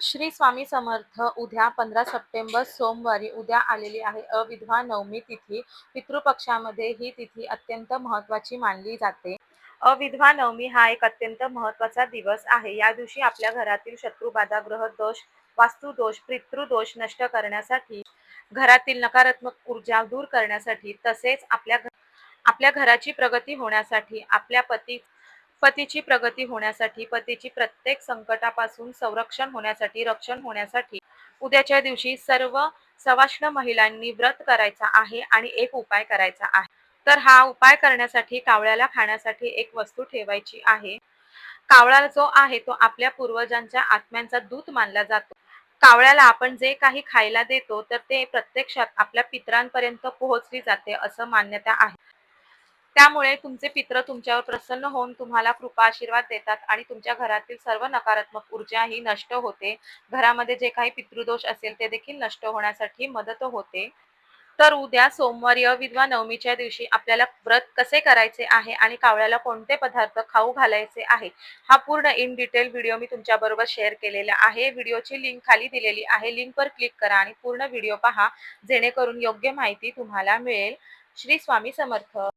श्री स्वामी समर्थ उद्या पंधरा सप्टेंबर सोमवारी उद्या आलेली आहे. अविधवा नवमी तिथी. पितृपक्षामध्ये ही तिथी अत्यंत महत्त्वाची मानली जाते. अविधवा नवमी हा एक अत्यंत महत्त्वाचा दिवस आहे. या दिवशी आपल्या घरातील शत्रुबाधा ग्रह दोष वास्तुदोष पितृदोष नष्ट करण्यासाठी घरातील नकारात्मक ऊर्जा दूर करण्यासाठी तसेच आपल्या आपल्या घराची प्रगती होण्यासाठी आपल्या पती पतीची प्रगती होण्यासाठी पतीची प्रत्येक संकटापासून संरक्षण होण्यासाठी रक्षण होण्यासाठी उद्याच्या दिवशी सर्व सवाष्ण महिलांनी व्रत करायचा आहे आणि एक उपाय करायचा आहे. तर हा उपाय करण्यासाठी कावळ्याला खाण्यासाठी एक वस्तू ठेवायची आहे. कावळा जो आहे तो आपल्या पूर्वजांच्या आत्म्यांचा दूत मानला जातो. कावळ्याला आपण जे काही खायला देतो तर ते प्रत्यक्षात आपल्या पितरांपर्यंत पोहोचली जाते असं मान्यता आहे. त्यामुळे तुमचे पित्र तुमच्यावर प्रसन्न होऊन तुम्हाला कृपा आशीर्वाद देतात आणि तुमच्या घरातील सर्व नकारात्मक ऊर्जा ही नष्ट होते. घरामध्ये जे काही पितृदोष असेल ते देखील नष्ट होण्यासाठी मदत होते. तर उद्या सोमवारी अविधवा नवमीच्या दिवशी आपल्याला व्रत कसे करायचे आहे आणि कावळ्याला कोणते पदार्थ खाऊ घालायचे आहे हा पूर्ण इन डिटेल व्हिडिओ मी तुमच्या बरोबर शेअर केलेला आहे. व्हिडिओची लिंक खाली दिलेली आहे. लिंकवर क्लिक करा आणि पूर्ण व्हिडिओ पहा जेणेकरून योग्य माहिती तुम्हाला मिळेल. श्री स्वामी समर्थ.